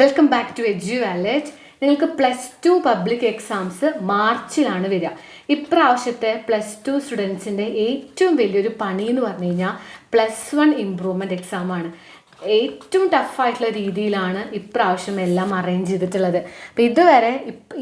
Welcome back to Edu Wallet നിങ്ങൾക്ക് plus two public exams മാർച്ചിലാണ് വരിക. ഇപ്രാവശ്യത്തെ പ്ലസ് ടു സ്റ്റുഡൻസിന്റെ ഏറ്റവും വലിയൊരു പണി എന്ന് പറഞ്ഞു കഴിഞ്ഞാൽ പ്ലസ് വൺ ഇമ്പ്രൂവ്മെന്റ് എക്സാമാണ് ഏറ്റവും ടഫായിട്ടുള്ള രീതിയിലാണ് ഇപ്രാവശ്യം എല്ലാം അറേഞ്ച് ചെയ്തിട്ടുള്ളത്. അപ്പം ഇതുവരെ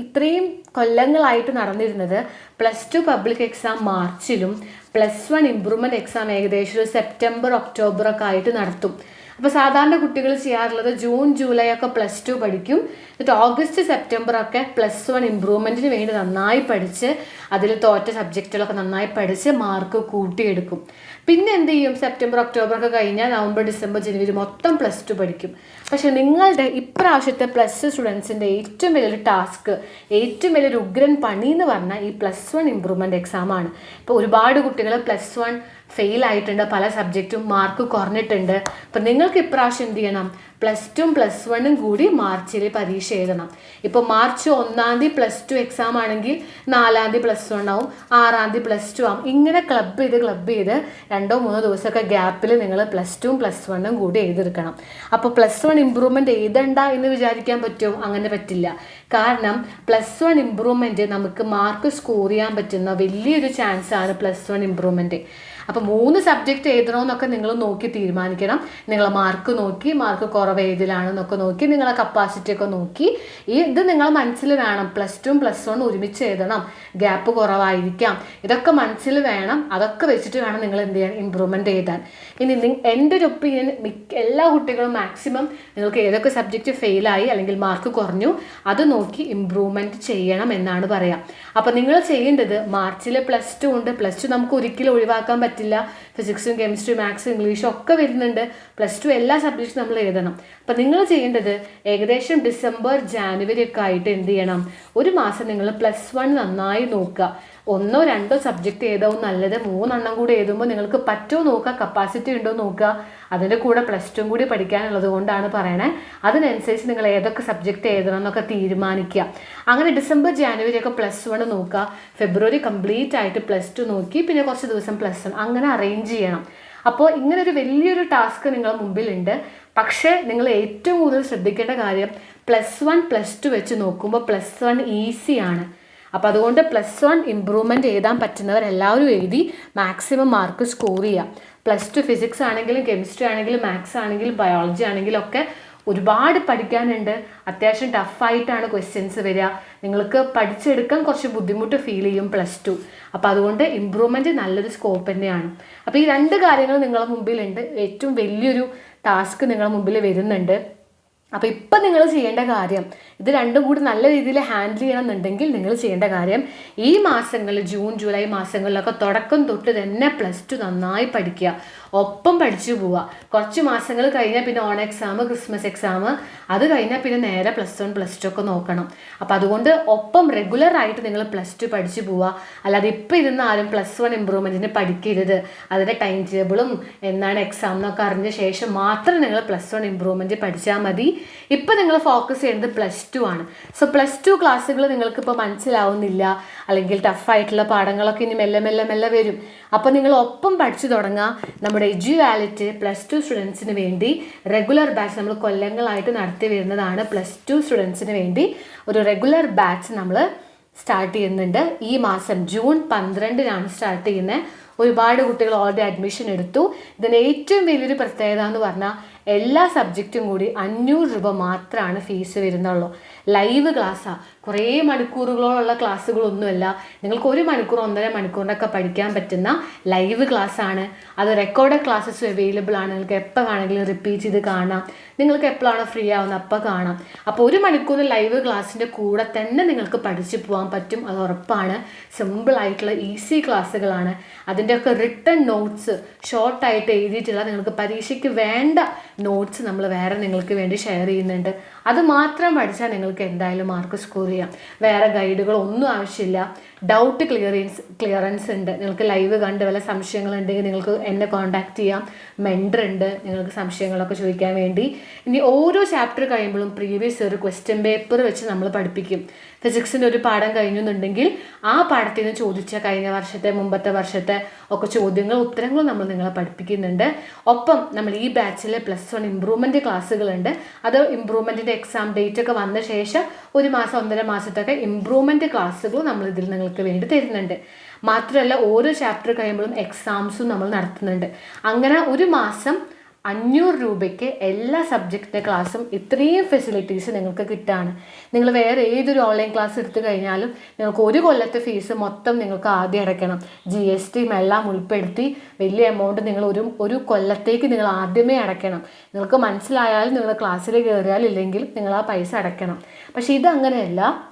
ഇത്രയും കൊല്ലങ്ങളായിട്ട് നടന്നിരുന്നത് പ്ലസ് ടു പബ്ലിക് എക്സാം മാർച്ചിലും പ്ലസ് വൺ ഇമ്പ്രൂവ്മെന്റ് എക്സാം ഏകദേശം ഒരു സെപ്റ്റംബർ ഒക്ടോബർ ഒക്കെ ആയിട്ട് നടത്തും. അപ്പോൾ സാധാരണ കുട്ടികൾ ചെയ്യാറുള്ളത് ജൂൺ ജൂലൈ ഒക്കെ പ്ലസ് ടു പഠിക്കും. എന്നിട്ട് ഓഗസ്റ്റ് സെപ്റ്റംബർ ഒക്കെ പ്ലസ് വൺ ഇമ്പ്രൂവ്മെന്റിന് വേണ്ടി നന്നായി പഠിച്ച് അതിൽ തോറ്റ സബ്ജക്റ്റുകളൊക്കെ നന്നായി പഠിച്ച് മാർക്ക് കൂട്ടിയെടുക്കും. പിന്നെ എന്ത് ചെയ്യും സെപ്റ്റംബർ ഒക്ടോബർ ഒക്കെ കഴിഞ്ഞാൽ നവംബർ ഡിസംബർ ജനുവരി മൊത്തം പ്ലസ് ടു പഠിക്കും. പക്ഷെ നിങ്ങളുടെ ഇപ്രാവശ്യത്തെ പ്ലസ് ടു സ്റ്റുഡൻസിന്റെ ഏറ്റവും വലിയൊരു ടാസ്ക് ഏറ്റവും വലിയൊരു ഉഗ്രൻ പണി എന്ന് പറഞ്ഞാൽ ഈ പ്ലസ് വൺ ഇമ്പ്രൂവ്മെന്റ് എക്സാമാണ് ഇപ്പോൾ ഒരുപാട് കുട്ടികൾ പ്ലസ് വൺ ഫെയിൽ ആയിട്ടുണ്ട്. പല സബ്ജക്റ്റും മാർക്ക് കുറഞ്ഞിട്ടുണ്ട്. അപ്പം നിങ്ങൾക്ക് ഇപ്രാവശ്യം എന്ത് ചെയ്യണം? പ്ലസ് ടും പ്ലസ് വണ്ണും കൂടി മാർച്ചിൽ പരീക്ഷ എഴുതണം. ഇപ്പോൾ മാർച്ച് ഒന്നാം തീയതി പ്ലസ് ടു എക്സാം ആണെങ്കിൽ നാലാം തീയതി പ്ലസ് വൺ ആവും ആറാം തീയതി പ്ലസ് ടു ആവും. ഇങ്ങനെ ക്ലബ് ചെയ്ത് ക്ലബ് ചെയ്ത് രണ്ടോ മൂന്നോ ദിവസമൊക്കെ ഗ്യാപ്പിൽ നിങ്ങൾ പ്ലസ് ടുവും പ്ലസ് വണ്ണും കൂടി എഴുതിയെടുക്കണം. അപ്പോൾ പ്ലസ് വൺ ഇമ്പ്രൂവ്മെന്റ് എഴുതണ്ട എന്ന് വിചാരിക്കാൻ പറ്റുമോ? അങ്ങനെ പറ്റില്ല. കാരണം പ്ലസ് വൺ ഇമ്പ്രൂവ്മെന്റ് നമുക്ക് മാർക്ക് സ്കോർ ചെയ്യാൻ പറ്റുന്ന വലിയൊരു ചാൻസാണ് പ്ലസ് വൺ ഇമ്പ്രൂവ്മെന്റ് അപ്പോൾ മൂന്ന് സബ്ജക്റ്റ് എഴുതണമെന്നൊക്കെ നിങ്ങൾ നോക്കി തീരുമാനിക്കണം. നിങ്ങളെ മാർക്ക് നോക്കി മാർക്ക് കുറവ് ഏതിലാണെന്നൊക്കെ നോക്കി നിങ്ങളെ കപ്പാസിറ്റി ഒക്കെ നോക്കി. ഈ ഇത് നിങ്ങൾ മനസ്സിൽ വേണം. പ്ലസ് ടു പ്ലസ് വൺ ഒരുമിച്ച് എഴുതണം. ഗ്യാപ്പ് കുറവായിരിക്കാം. ഇതൊക്കെ മനസ്സിൽ വേണം. അതൊക്കെ വെച്ചിട്ട് വേണം നിങ്ങൾ എന്ത് ചെയ്യാൻ? ഇമ്പ്രൂവ്മെന്റ് എഴുതാൻ. ഇനി എന്റെ ഒരു ഒപ്പീനിയൻ മിക്ക എല്ലാ കുട്ടികളും മാക്സിമം നിങ്ങൾക്ക് ഏതൊക്കെ സബ്ജക്റ്റ് ഫെയിലായി അല്ലെങ്കിൽ മാർക്ക് കുറഞ്ഞു അത് നോക്കി ഇമ്പ്രൂവ്മെന്റ് ചെയ്യണം എന്നാണ് പറയാം. അപ്പോൾ നിങ്ങൾ ചെയ്യേണ്ടത് മാർച്ചിലെ പ്ലസ് ടു ഉണ്ട്. പ്ലസ് ടു നമുക്ക് ഒരിക്കലും ഒഴിവാക്കാൻ പറ്റില്ല. ഫിസിക്സും കെമിസ്ട്രിയും മാത്സും ഇംഗ്ലീഷും ഒക്കെ വരുന്നുണ്ട്. പ്ലസ് ടു എല്ലാ സബ്ജക്റ്റും നമ്മൾ എഴുതണം. അപ്പം നിങ്ങൾ ചെയ്യേണ്ടത് ഏകദേശം ഡിസംബർ ജാനുവരി ഒക്കെ ആയിട്ട് എന്ത് ചെയ്യണം? ഒരു മാസം നിങ്ങൾ പ്ലസ് വൺ നന്നായി നോക്കുക. ഒന്നോ രണ്ടോ സബ്ജക്റ്റ് ഏതാവും നല്ലത് മൂന്നെണ്ണം കൂടെ എഴുതുമ്പോൾ നിങ്ങൾക്ക് പറ്റുമോ നോക്കുക കപ്പാസിറ്റി ഉണ്ടോ നോക്കുക അതിന്റെ കൂടെ പ്ലസ് ടും കൂടി പഠിക്കാനുള്ളത് കൊണ്ടാണ് പറയണേ. അതിനനുസരിച്ച് നിങ്ങൾ ഏതൊക്കെ സബ്ജക്റ്റ് എഴുതണം എന്നൊക്കെ തീരുമാനിക്കുക. അങ്ങനെ ഡിസംബർ ജാനുവരി ഒക്കെ പ്ലസ് വൺ നോക്കുക. ഫെബ്രുവരി കംപ്ലീറ്റ് ആയിട്ട് പ്ലസ് ടു നോക്കി പിന്നെ കുറച്ച് ദിവസം പ്ലസ് വൺ അങ്ങനെ അറേഞ്ച് ചെയ്യണം. അപ്പോൾ ഇങ്ങനൊരു വലിയൊരു ടാസ്ക് നിങ്ങളുടെ മുമ്പിലുണ്ട്. പക്ഷേ നിങ്ങൾ ഏറ്റവും കൂടുതൽ ശ്രദ്ധിക്കേണ്ട കാര്യം പ്ലസ് വൺ പ്ലസ് ടു വെച്ച് നോക്കുമ്പോൾ പ്ലസ് വൺ ഈസിയാണ് അപ്പോൾ അതുകൊണ്ട് പ്ലസ് വൺ ഇമ്പ്രൂവ്മെന്റ് എഴുതാൻ പറ്റുന്നവർ എല്ലാവരും എഴുതി മാക്സിമം മാർക്ക് സ്കോർ ചെയ്യുക. പ്ലസ് ടു ഫിസിക്സ് ആണെങ്കിലും കെമിസ്ട്രി ആണെങ്കിലും മാത്സ് ആണെങ്കിലും ബയോളജി ആണെങ്കിലും ഒക്കെ ഒരുപാട് പഠിക്കാനുണ്ട്. അത്യാവശ്യം ടഫായിട്ടാണ് ക്വസ്റ്റ്യൻസ് വരിക. നിങ്ങൾക്ക് പഠിച്ചെടുക്കാൻ കുറച്ച് ബുദ്ധിമുട്ട് ഫീൽ ചെയ്യും പ്ലസ് ടു അപ്പോൾ അതുകൊണ്ട് ഇമ്പ്രൂവ്മെന്റ് നല്ലൊരു സ്കോപ്പ് തന്നെയാണ്. അപ്പോൾ ഈ രണ്ട് കാര്യങ്ങൾ നിങ്ങളുടെ മുമ്പിലുണ്ട്. ഏറ്റവും വലിയൊരു ടാസ്ക് നിങ്ങളുടെ മുമ്പിൽ വരുന്നുണ്ട്. അപ്പോൾ ഇപ്പം നിങ്ങൾ ചെയ്യേണ്ട കാര്യം ഇത് രണ്ടും കൂടി നല്ല രീതിയിൽ ഹാൻഡിൽ ചെയ്യണമെന്നുണ്ടെങ്കിൽ നിങ്ങൾ ചെയ്യേണ്ട കാര്യം ഈ മാസങ്ങളിൽ ജൂൺ ജൂലൈ മാസങ്ങളിലൊക്കെ തുടക്കം തൊട്ട് തന്നെ പ്ലസ് ടു നന്നായി പഠിക്കുക ഒപ്പം പഠിച്ചു പോവുക. കുറച്ച് മാസങ്ങൾ കഴിഞ്ഞാൽ പിന്നെ ഓൺ എക്സാം ക്രിസ്മസ് എക്സാം അത് കഴിഞ്ഞാൽ പിന്നെ നേരെ പ്ലസ് വൺ പ്ലസ് ടു ഒക്കെ നോക്കണം. അപ്പോൾ അതുകൊണ്ട് ഒപ്പം റെഗുലർ ആയിട്ട് നിങ്ങൾ പ്ലസ് ടു പഠിച്ചു പോവുക. അല്ലാതെ ഇപ്പം ഇരുന്ന് ആരും പ്ലസ് വൺ ഇമ്പ്രൂവ്മെന്റിന് പഠിക്കരുത്. അതിന്റെ ടൈം ടേബിളും എന്നാണ് എക്സാം എന്നൊക്കെ അറിഞ്ഞ ശേഷം മാത്രം നിങ്ങൾ പ്ലസ് വൺ ഇമ്പ്രൂവ്മെന്റ് പഠിച്ചാൽ മതി. ഇപ്പം നിങ്ങൾ ഫോക്കസ് ചെയ്യുന്നത് പ്ലസ് ടു ആണ്. സോ പ്ലസ് ടു ക്ലാസ്സുകൾ നിങ്ങൾക്ക് ഇപ്പോൾ മനസ്സിലാവുന്നില്ല. അല്ലെങ്കിൽ ടഫായിട്ടുള്ള പാഠങ്ങളൊക്കെ ഇനി മെല്ലെ മെല്ലെ മെല്ലെ വരും. അപ്പോൾ നിങ്ങൾ ഒപ്പം പഠിച്ചു തുടങ്ങുക നമ്മുടെ എജു പ്ലസ് ടു സ്റ്റുഡൻസിന് വേണ്ടി റെഗുലർ ബാച്ച് നമ്മൾ കൊല്ലങ്ങളായിട്ട് നടത്തി വരുന്നതാണ് പ്ലസ് ടു സ്റ്റുഡൻസിന് വേണ്ടി ഒരു റെഗുലർ ബാച്ച് നമ്മൾ സ്റ്റാർട്ട് ചെയ്യുന്നുണ്ട്. ഈ മാസം ജൂൺ പന്ത്രണ്ടിനാണ് സ്റ്റാർട്ട് ചെയ്യുന്നത്. ഒരുപാട് കുട്ടികൾ ഓൾറെഡി അഡ്മിഷൻ എടുത്തു. ഇതിന് ഏറ്റവും വലിയൊരു പ്രത്യേകത എന്ന് പറഞ്ഞാൽ എല്ലാ സബ്ജക്റ്റും കൂടി അഞ്ഞൂറ് രൂപ മാത്രമാണ് ഫീസ് വരുന്നുള്ളൂ. ലൈവ് ക്ലാസ്സാണ് കുറേ മണിക്കൂറുകളോളം ക്ലാസ്സുകളൊന്നുമല്ല നിങ്ങൾക്ക് ഒരു മണിക്കൂർ ഒന്നര മണിക്കൂറിനൊക്കെ പഠിക്കാൻ പറ്റുന്ന ലൈവ് ക്ലാസ്സാണ് അത് റെക്കോർഡ് ക്ലാസ്സസ് അവൈലബിൾ ആണ്. നിങ്ങൾക്ക് എപ്പോൾ വേണമെങ്കിലും റിപ്പീറ്റ് ചെയ്ത് കാണാം. നിങ്ങൾക്ക് എപ്പോഴാണോ ഫ്രീ ആവുന്നത് അപ്പോൾ കാണാം. അപ്പോൾ ഒരു മണിക്കൂർ ലൈവ് ക്ലാസ്സിന്റെ കൂടെ തന്നെ നിങ്ങൾക്ക് പഠിച്ചു പോകാൻ പറ്റും. അത് ഉറപ്പാണ്. സിമ്പിൾ ആയിട്ടുള്ള ഈസി ക്ലാസ്സുകളാണ് അതിന്റെയൊക്കെ റിട്ടേൺ നോട്ട്സ് ഷോർട്ടായിട്ട് എഴുതിയിട്ടുള്ള നിങ്ങൾക്ക് പരീക്ഷയ്ക്ക് വേണ്ട നോട്ട്സ് നമ്മൾ വേറെ നിങ്ങൾക്ക് വേണ്ടി ഷെയർ ചെയ്യുന്നുണ്ട്. അത് മാത്രം പഠിച്ചാൽ നിങ്ങൾക്ക് എന്തായാലും മാർക്ക് സ്കോർ ചെയ്യാം. വേറെ ഗൈഡുകൾ ഒന്നും ആവശ്യമില്ല. ഡൗട്ട് ക്ലിയറൻസ് ക്ലിയറൻസ് ഉണ്ട്. നിങ്ങൾക്ക് ലൈവ് കണ്ട് വല്ല സംശയങ്ങളുണ്ടെങ്കിൽ നിങ്ങൾക്ക് എന്നെ കോൺടാക്ട് ചെയ്യാം. മെൻഡർ ഉണ്ട്. നിങ്ങൾക്ക് സംശയങ്ങളൊക്കെ ചോദിക്കാൻ വേണ്ടി. ഇനി ഓരോ ചാപ്റ്റർ കഴിയുമ്പോഴും പ്രീവിയസ് ഒരു ക്വസ്റ്റ്യൻ പേപ്പർ വെച്ച് നമ്മൾ പഠിപ്പിക്കും. ഫിസിക്സിന്റെ ഒരു പാഠം കഴിഞ്ഞെന്നുണ്ടെങ്കിൽ ആ പാഠത്തിൽ നിന്ന് ചോദിച്ച കഴിഞ്ഞ വർഷത്തെ മുമ്പത്തെ വർഷത്തെ ഒക്കെ ചോദ്യങ്ങൾ ഉത്തരങ്ങളും നമ്മൾ നിങ്ങളെ പഠിപ്പിക്കുന്നുണ്ട്. ഒപ്പം നമ്മൾ ഈ ബാച്ചിലെ പ്ലസ് വൺ ഇമ്പ്രൂവ്മെന്റ് ക്ലാസ്സുകളുണ്ട് അത് ഇമ്പ്രൂവ്മെന്റിന്റെ എക്സാം ഡേറ്റ് ഒക്കെ വന്ന ശേഷം ഒരു മാസം ഒന്നര മാസത്തൊക്കെ ഇമ്പ്രൂവ്മെന്റ് ക്ലാസ്സുകൾ നമ്മൾ ഇതിൽ നിങ്ങൾക്ക് വേണ്ടി തരുന്നുണ്ട്. മാത്രമല്ല ഓരോ ചാപ്റ്റർ കഴിയുമ്പോഴും എക്സാംസും നമ്മൾ നടത്തുന്നുണ്ട്. അങ്ങനെ ഒരു മാസം അഞ്ഞൂറ് രൂപയ്ക്ക് എല്ലാ സബ്ജക്റ്റിന്റെ ക്ലാസ്സും ഇത്രയും ഫെസിലിറ്റീസ് നിങ്ങൾക്ക് കിട്ടുകയാണ് നിങ്ങൾ വേറെ ഏതൊരു ഓൺലൈൻ ക്ലാസ് എടുത്തു കഴിഞ്ഞാലും നിങ്ങൾക്ക് ഒരു കൊല്ലത്തെ ഫീസ് മൊത്തം നിങ്ങൾക്ക് ആദ്യം അടയ്ക്കണം. ജി എസ് ടിയും എല്ലാം ഉൾപ്പെടുത്തി വലിയ എമൗണ്ട് നിങ്ങൾ ഒരു ഒരു കൊല്ലത്തേക്ക് നിങ്ങൾ ആദ്യമേ അടയ്ക്കണം. നിങ്ങൾക്ക് മനസ്സിലായാലും നിങ്ങൾ ക്ലാസ്സിൽ കയറിയാൽ ഇല്ലെങ്കിൽ നിങ്ങൾ ആ പൈസ അടയ്ക്കണം. പക്ഷേ ഇതങ്ങനെയല്ല.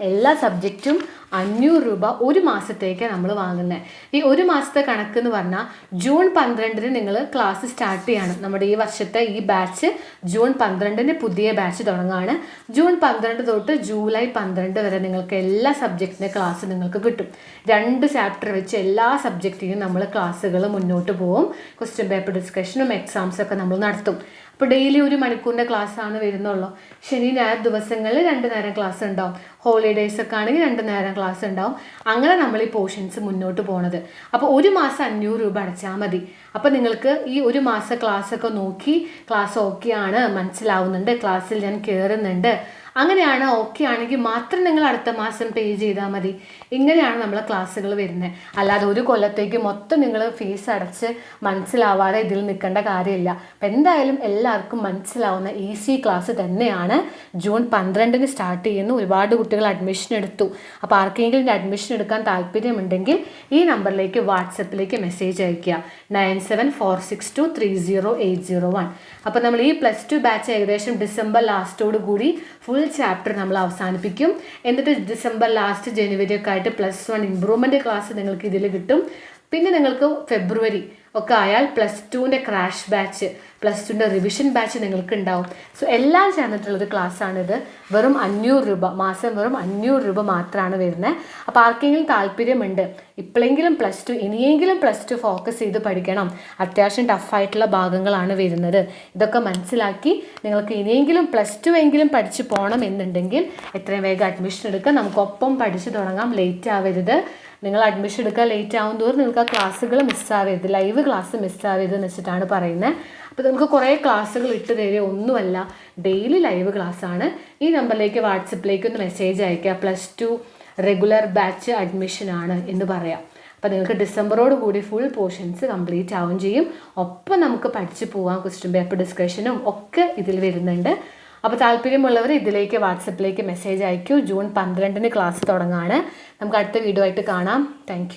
എല്ലാ സബ്ജക്റ്റും അഞ്ഞൂറ് രൂപ ഒരു മാസത്തേക്ക് നമ്മൾ വാങ്ങുന്നത് ഈ ഒരു മാസത്തെ കണക്ക് എന്ന് പറഞ്ഞാൽ ജൂൺ പന്ത്രണ്ടിന് നിങ്ങൾ ക്ലാസ് സ്റ്റാർട്ട് ചെയ്യണം. നമ്മുടെ ഈ വർഷത്തെ ഈ ബാച്ച് ജൂൺ പന്ത്രണ്ടിന് പുതിയ ബാച്ച് തുടങ്ങുകയാണ് ജൂൺ പന്ത്രണ്ട് തൊട്ട് ജൂലൈ പന്ത്രണ്ട് വരെ നിങ്ങൾക്ക് എല്ലാ സബ്ജക്റ്റിന്റെ ക്ലാസ് നിങ്ങൾക്ക് കിട്ടും. രണ്ട് ചാപ്റ്റർ വെച്ച് എല്ലാ സബ്ജക്റ്റിനും നമ്മൾ ക്ലാസ്സുകൾ മുന്നോട്ട് പോകും ക്വസ്റ്റ്യൻ പേപ്പർ ഡിസ്കഷനും എക്സാംസൊക്കെ നമ്മൾ നടത്തും. അപ്പോൾ ഡെയിലി ഒരു മണിക്കൂറിന്റെ ക്ലാസ് ആണ് വരുന്നുള്ളൂ. ശനി ഞായർ ദിവസങ്ങളിൽ രണ്ട് നേരം ക്ലാസ് ഉണ്ടാവും ഹോളിഡേയ്സൊക്കെ ആണെങ്കിൽ രണ്ട് നേരം ക്ലാസ് ഉണ്ടാവും. അങ്ങനെ നമ്മൾ ഈ പോർഷൻസ് മുന്നോട്ട് പോണത്. അപ്പോൾ ഒരു മാസം അഞ്ഞൂറ് രൂപ അടച്ചാൽ മതി. അപ്പോൾ നിങ്ങൾക്ക് ഈ ഒരു മാസം ക്ലാസ് ഒക്കെ നോക്കി ക്ലാസ് ഓക്കെ ആണ് മനസ്സിലാവുന്നുണ്ട് ക്ലാസ്സിൽ ഞാൻ കയറുന്നുണ്ട് അങ്ങനെയാണ് ഓക്കെ ആണെങ്കിൽ മാത്രം നിങ്ങൾ അടുത്ത മാസം പേ ചെയ്താൽ മതി. ഇങ്ങനെയാണ് നമ്മൾ ക്ലാസ്സുകൾ വരുന്നത് അല്ലാതെ ഒരു കൊല്ലത്തേക്ക് മൊത്തം നിങ്ങൾ ഫീസ് അടച്ച് മനസ്സിലാവാതെ ഇതിൽ നിൽക്കേണ്ട കാര്യമില്ല. അപ്പം എന്തായാലും എല്ലാവർക്കും മനസ്സിലാവുന്ന ഈസി ക്ലാസ് തന്നെയാണ്. ജൂൺ പന്ത്രണ്ടിന് സ്റ്റാർട്ട് ചെയ്യുന്നു. ഒരുപാട് കുട്ടികൾ അഡ്മിഷൻ എടുത്തു. അപ്പോൾ ആർക്കെങ്കിലും അഡ്മിഷൻ എടുക്കാൻ താല്പര്യമുണ്ടെങ്കിൽ ഈ നമ്പറിലേക്ക് വാട്സപ്പിലേക്ക് മെസ്സേജ് അയയ്ക്കുക. Nine seven four six two three zero eight zero one അപ്പോൾ നമ്മൾ ഈ പ്ലസ് ടു ബാച്ച് ഏകദേശം ഡിസംബർ ലാസ്റ്റോടു കൂടി ഫുൾ ചാപ്റ്റർ നമ്മൾ അവസാനിപ്പിക്കും. എന്നിട്ട് ഡിസംബർ ലാസ്റ്റ് ജനുവരി ഒക്കെ ആയിട്ട് പ്ലസ് വൺ ഇമ്പ്രൂവ്മെന്റ് ക്ലാസ് നിങ്ങൾക്ക് ഇതിൽ കിട്ടും. പിന്നെ നിങ്ങൾക്ക് ഫെബ്രുവരി ഒക്കെ ആയാൽ പ്ലസ് ടുവിന്റെ ക്രാഷ് ബാച്ച് പ്ലസ് ടുവിന്റെ റിവിഷൻ ബാച്ച് നിങ്ങൾക്ക് ഉണ്ടാവും സോ എല്ലാം ചേർന്നിട്ടുള്ളൊരു ക്ലാസ്സാണിത് വെറും അഞ്ഞൂറ് രൂപ മാസം വെറും അഞ്ഞൂറ് രൂപ മാത്രമാണ് വരുന്നത് അപ്പോൾ ആർക്കെങ്കിലും താല്പര്യമുണ്ട് ഇപ്പോഴെങ്കിലും പ്ലസ് ടു ഇനിയെങ്കിലും പ്ലസ് ടു ഫോക്കസ് ചെയ്ത് പഠിക്കണം. അത്യാവശ്യം ടഫായിട്ടുള്ള ഭാഗങ്ങളാണ് വരുന്നത്. ഇതൊക്കെ മനസ്സിലാക്കി നിങ്ങൾക്ക് ഇനിയെങ്കിലും പ്ലസ് ടു എങ്കിലും പഠിച്ച് പോകണം എന്നുണ്ടെങ്കിൽ എത്രയും വേഗം അഡ്മിഷൻ എടുക്കുക. നമുക്കൊപ്പം പഠിച്ചു തുടങ്ങാം. ലേറ്റ് ആവരുത്. നിങ്ങൾ അഡ്മിഷൻ എടുക്കാൻ ലേറ്റ് ആവും തോറും നിങ്ങൾക്ക് ആ ക്ലാസ്സുകൾ മിസ്സാവരുത് ലൈവ് ക്ലാസ് മിസ്സാവരുത് എന്ന് വെച്ചിട്ടാണ് പറയുന്നത് അപ്പോൾ നമുക്ക് കുറേ ക്ലാസ്സുകൾ ഇട്ട് തരിക ഒന്നുമല്ല. ഡെയിലി ലൈവ് ക്ലാസ്സാണ് ഈ നമ്പറിലേക്ക് വാട്സപ്പിലേക്ക് ഒന്ന് മെസ്സേജ് അയക്കുക. Plus two regular batch admission ആണ് എന്ന് പറയാം. അപ്പോൾ നിങ്ങൾക്ക് ഡിസംബറോട് കൂടി ഫുൾ പോർഷൻസ് കംപ്ലീറ്റ് ആവുകയും ചെയ്യും. ഒപ്പം നമുക്ക് പഠിച്ചു പോകാം ക്വസ്റ്റ്യൻ പേപ്പർ ഡിസ്കഷനും ഒക്കെ ഇതിൽ വരുന്നുണ്ട്. അപ്പോൾ താല്പര്യമുള്ളവർ ഇതിലേക്ക് വാട്സപ്പിലേക്ക് മെസ്സേജ് അയക്കൂ. ജൂൺ പന്ത്രണ്ടിന് ക്ലാസ് തുടങ്ങാണ്. നമുക്ക് അടുത്ത വീഡിയോ ആയിട്ട് കാണാം. താങ്ക്